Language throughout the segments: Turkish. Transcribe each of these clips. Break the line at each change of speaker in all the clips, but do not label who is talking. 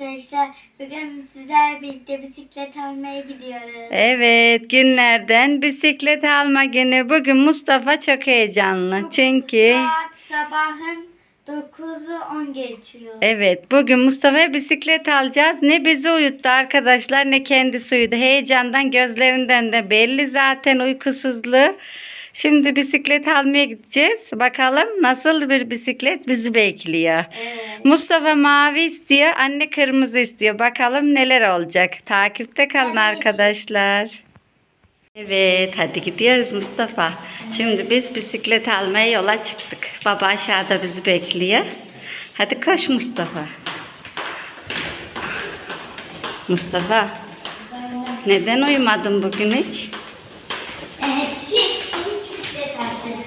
arkadaşlar. Bugün sizlerle birlikte bisiklet almaya gidiyoruz.
Evet günlerden bisiklet alma günü. Bugün Mustafa çok heyecanlı. Çünkü
Saat sabahın 9'u 10 geçiyor.
evet bugün Mustafa'ya bisiklet alacağız. Ne bizi uyuttu arkadaşlar ne kendisi uyudu. Heyecandan gözlerinden de belli zaten uykusuzluğu. Şimdi bisiklet almaya gideceğiz. Bakalım nasıl bir bisiklet bizi bekliyor.
Evet.
Mustafa mavi istiyor, anne kırmızı istiyor. Bakalım neler olacak. Takipte kalın
Evet.
arkadaşlar. Evet, hadi gidiyoruz Mustafa. Şimdi biz bisiklet almaya yola çıktık. Baba aşağıda bizi bekliyor. Hadi koş Mustafa. Mustafa, neden uyumadın bugün hiç?
Evet, şimdi bisiklet aldım.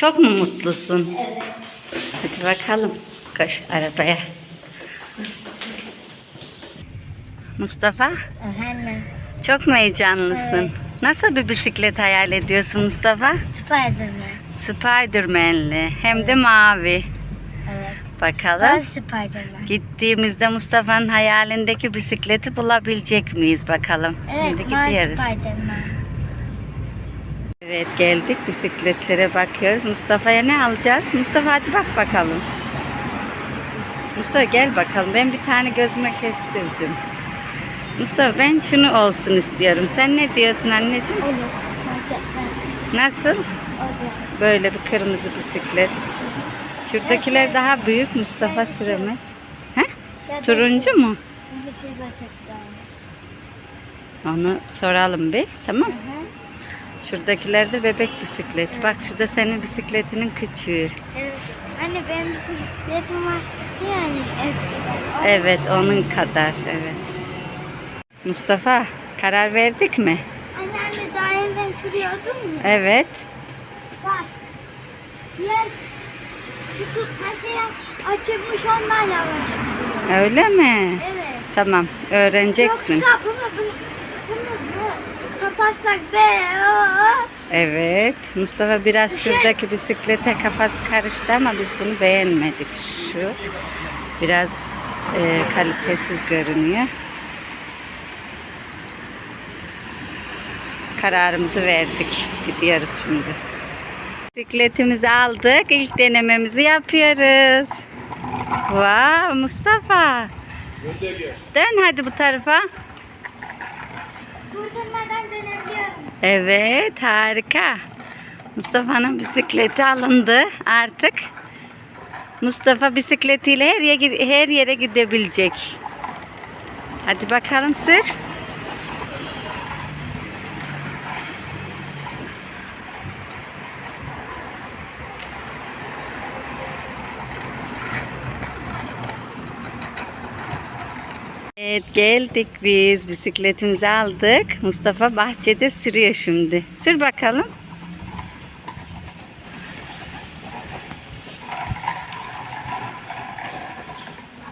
Çok mu mutlusun?
Evet.
Hadi bakalım. Koş arabaya. Mustafa,
Efendim,
çok mu heyecanlısın?
Evet.
Nasıl bir bisiklet hayal ediyorsun Mustafa?
Spiderman.
Spiderman'li hem de mavi.
Evet.
Bakalım.
Spiderman.
Gittiğimizde Mustafa'nın hayalindeki bisikleti bulabilecek miyiz bakalım. Şimdi
Evet, mavi
gidiyoruz.
Spiderman.
Evet geldik bisikletlere bakıyoruz. Mustafa'ya ne alacağız? Mustafa hadi bak bakalım. Mustafa gel bakalım. Ben bir tane gözüme kestirdim. Mustafa ben şunu olsun istiyorum. Sen ne diyorsun anneciğim?
Olur.
Nasıl?
Olur.
Böyle bir kırmızı bisiklet. Şuradakiler daha büyük. Mustafa süremez. He? Turuncu mu?
çok güzelmiş.
Onu soralım bir. Tamam.
Hı.
Şuradakiler de bebek bisikleti. Bak şurada senin bisikletinin küçüğü.
Evet. Anne benim bisikletim var. Yani eskiden.
Evet onun kadar evet. Mustafa karar verdik mi?
Anne anne daha önce ben sürüyordum ya.
Evet.
Bak. Yer şu tutma şey açıkmış ondan yavaş gidiyor.
Öyle mi?
Evet.
Tamam öğreneceksin.
Yoksa bunu bunu bunu bu kapatsak be.
Evet. Mustafa biraz
Şey-
şuradaki bisiklete kafası karıştı ama biz bunu beğenmedik. Şu biraz e, kalitesiz görünüyor. Kararımızı verdik. Gidiyoruz şimdi. Bisikletimizi aldık. İlk denememizi yapıyoruz. Wow Mustafa. Dön hadi bu tarafa.
Dönebiliyorum.
Evet harika. Mustafa'nın bisikleti alındı artık. Mustafa bisikletiyle her yere, her yere gidebilecek. Hadi bakalım sür. Evet geldik biz bisikletimizi aldık. Mustafa bahçede sürüyor şimdi. Sür bakalım.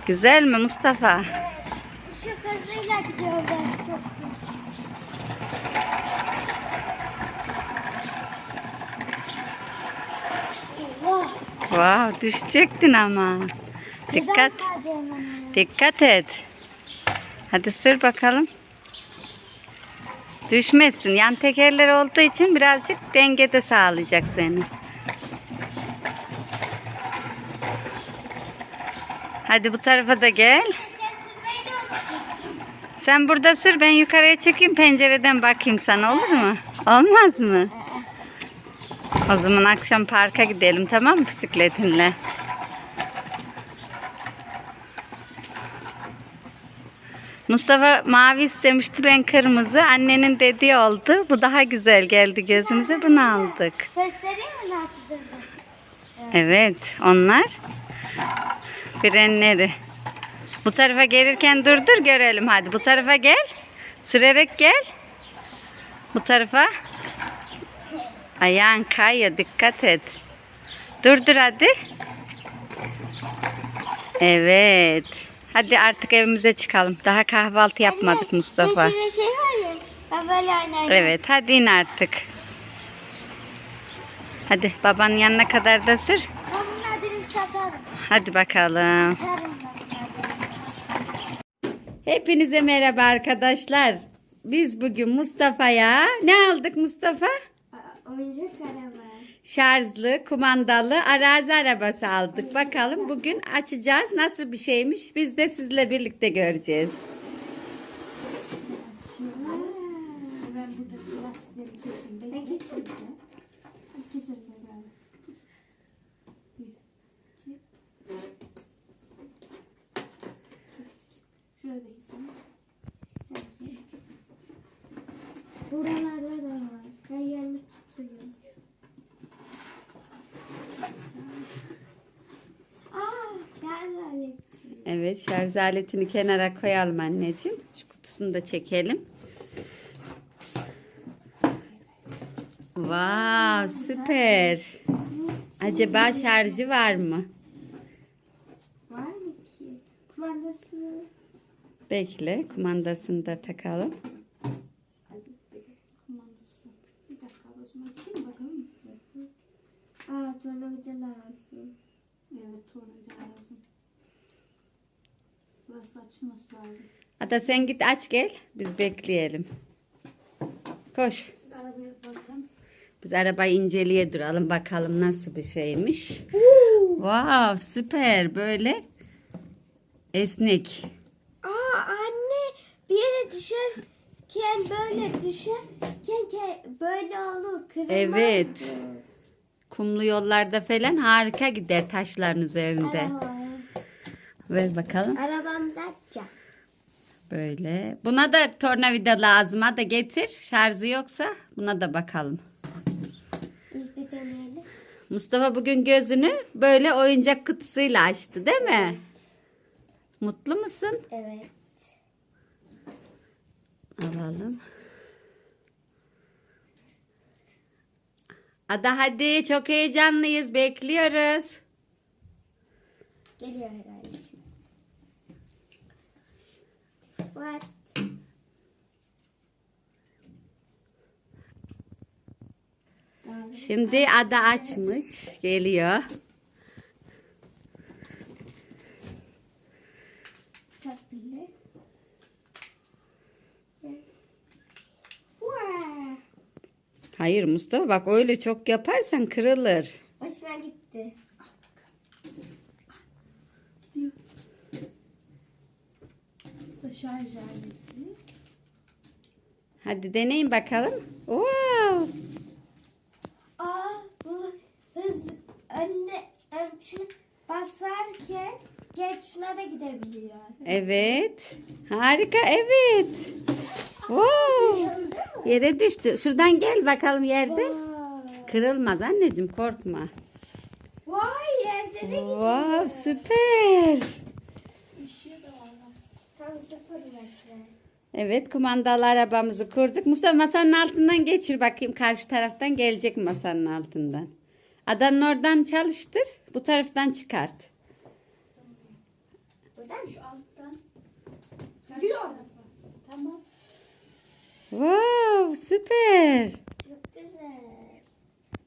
Güzel mi Mustafa?
Şu hızıyla gidiyoruz çok. Allah.
Wow, düşecektin ama. Dikkat, dikkat et. Hadi sür bakalım. Düşmezsin. Yan tekerler olduğu için birazcık dengede sağlayacak seni. Hadi bu tarafa da gel.
Sen
burada sür ben yukarıya çekeyim pencereden bakayım sana olur mu? Olmaz mı? O zaman akşam parka gidelim tamam mı bisikletinle? Mustafa mavi istemişti ben kırmızı. Annenin dediği oldu. Bu daha güzel geldi gözümüze. Bunu aldık.
Göstereyim mi nasıl durdu?
Evet onlar frenleri. Bu tarafa gelirken durdur görelim hadi. Bu tarafa gel. Sürerek gel. Bu tarafa. Ayağın kayıyor dikkat et. Durdur hadi. Evet. Hadi artık evimize çıkalım. Daha kahvaltı yapmadık Mustafa.
Yeşil şey var ya. Ben böyle oynardım.
Evet hadi in artık. Hadi babanın yanına kadar da sür.
Ben adını satarım.
Hadi bakalım. Hepinize merhaba arkadaşlar. Biz bugün Mustafa'ya ne aldık Mustafa?
Oyuncak araba.
Şarjlı, kumandalı arazi arabası aldık. Bakalım bugün açacağız. Nasıl bir şeymiş? Biz de sizle birlikte göreceğiz.
Açıyoruz. Ben burada lastikleri kesin.
Ben
Bekle.
keseyim.
Hadi keselim beraber. Tut. Bir, iki. Kestik. Şöyle de keselim. Sen kes.
Buralarda da var. Her yerini tutuyor. Aa, şarj aleti.
Evet şarj aletini kenara koyalım anneciğim. Şu kutusunu da çekelim. Wow süper. Acaba şarjı var mı?
Var mı ki? Kumandası.
Bekle kumandasını da takalım.
Aa, tornavida lazım.
Evet tornavida lazım. Burası açılması lazım.
Hatta sen git aç gel. Biz bekleyelim. Koş.
Siz arabaya bakın.
Biz arabayı inceleye duralım bakalım nasıl bir şeymiş. Wow süper böyle esnek.
Aa anne bir yere düşerken böyle düşerken ke- böyle olur kırılmaz.
Evet. Kumlu yollarda falan harika gider taşların üzerinde.
Araba.
Ver bakalım.
Arabamda can.
Böyle. Buna da tornavida lazım. Hadi getir. Şarjı yoksa buna da bakalım.
İlk bir deneyelim.
Mustafa bugün gözünü böyle oyuncak kutusuyla açtı değil mi? Mutlu musun?
Evet.
Alalım. Ada hadi çok heyecanlıyız. Bekliyoruz.
Geliyor What?
Şimdi Ada açmış. Geliyor. Hayır Mustafa bak öyle çok yaparsan kırılır.
Hoşuma gitti.
Gidiyor. Bu da şarj aleti.
Hadi deneyin bakalım. Wow.
Aa bu hız önüne ön şuna basarken geç şuna da gidebiliyor.
Evet. Harika evet. Wow. Yere düştü. Şuradan gel bakalım yerde. Kırılmaz anneciğim korkma.
Vay yerde de gidiyor.
Wow süper. Evet kumandalı arabamızı kurduk. Mustafa masanın altından geçir bakayım karşı taraftan gelecek masanın altından. Adanın oradan çalıştır. Bu taraftan çıkart.
Buradan
Şu alttan. Gidiyor. Tamam.
Wow süper.
çok güzel.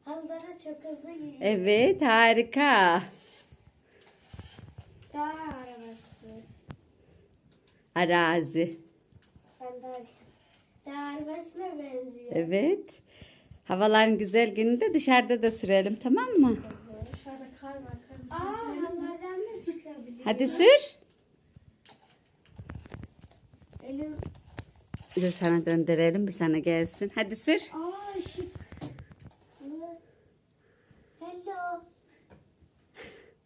Halıları çok hızlı gidiyor.
Evet harika.
Dağ arabası.
Arazi.
Arabasına benziyor.
Evet. Havaların güzel gününde dışarıda da sürelim tamam mı?
Dışarıda kar var. Karın
Aa halılardan da çıkabiliyor.
Hadi sür.
Elim.
Dur sana döndürelim bir sana gelsin. Hadi sür.
Aa ışık. Hello.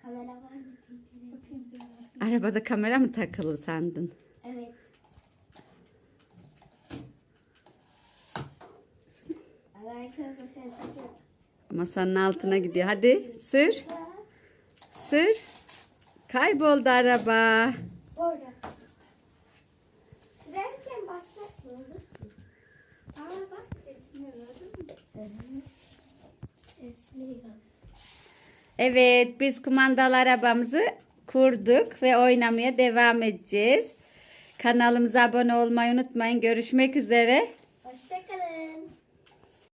Kamera var mı?
Arabada kamera mı takılı sandın?
Evet. Arkadaşlar sen takıyor.
Masanın altına gidiyor. Hadi sür. Sür. Kayboldu araba.
Orada. Sürerken bassak ne olur?
Aa bak esniyor gördün mü?
Esniyor.
Evet biz kumandalı arabamızı kurduk ve oynamaya devam edeceğiz. Kanalımıza abone olmayı unutmayın. Görüşmek üzere.